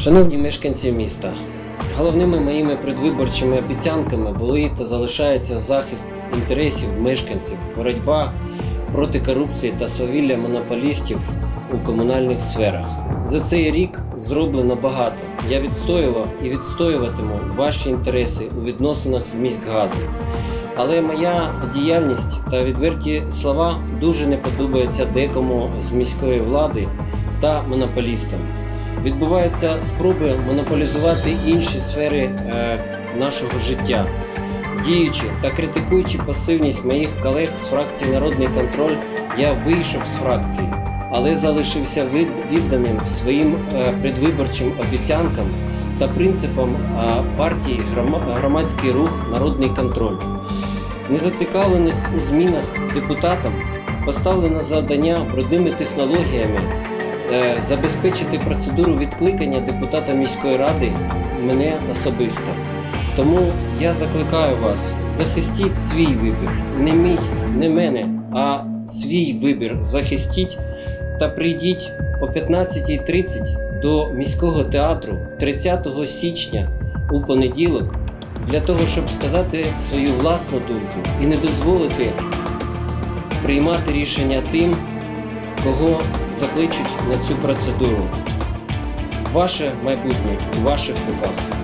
Шановні мешканці міста, головними моїми предвиборчими обіцянками були та залишаються захист інтересів мешканців, боротьба проти корупції та свавілля монополістів у комунальних сферах. За цей рік зроблено багато. Я відстоював і відстоюватиму ваші інтереси у відносинах з міськгазом. Але моя діяльність та відверті слова дуже не подобаються декому з міської влади та монополістам. Відбуваються спроби монополізувати інші сфери е, нашого життя. Діючи та критикуючи пасивність моїх колег з фракції Народний контроль, я вийшов з фракції, але залишився від- відданим своїм е, предвиборчим обіцянкам та принципам е, партії грома- громадський рух Народний контроль. Незацікавлених у змінах депутатам поставлено завдання брудними технологіями забезпечити процедуру відкликання депутата міської ради мене особисто. Тому я закликаю вас, захистіть свій вибір, не мій, не мене, а свій вибір захистіть та прийдіть о 15.30 до міського театру 30 січня у понеділок для того, щоб сказати свою власну думку і не дозволити приймати рішення тим, кого закличуть на цю процедуру. Ваше майбутнє у ваших руках.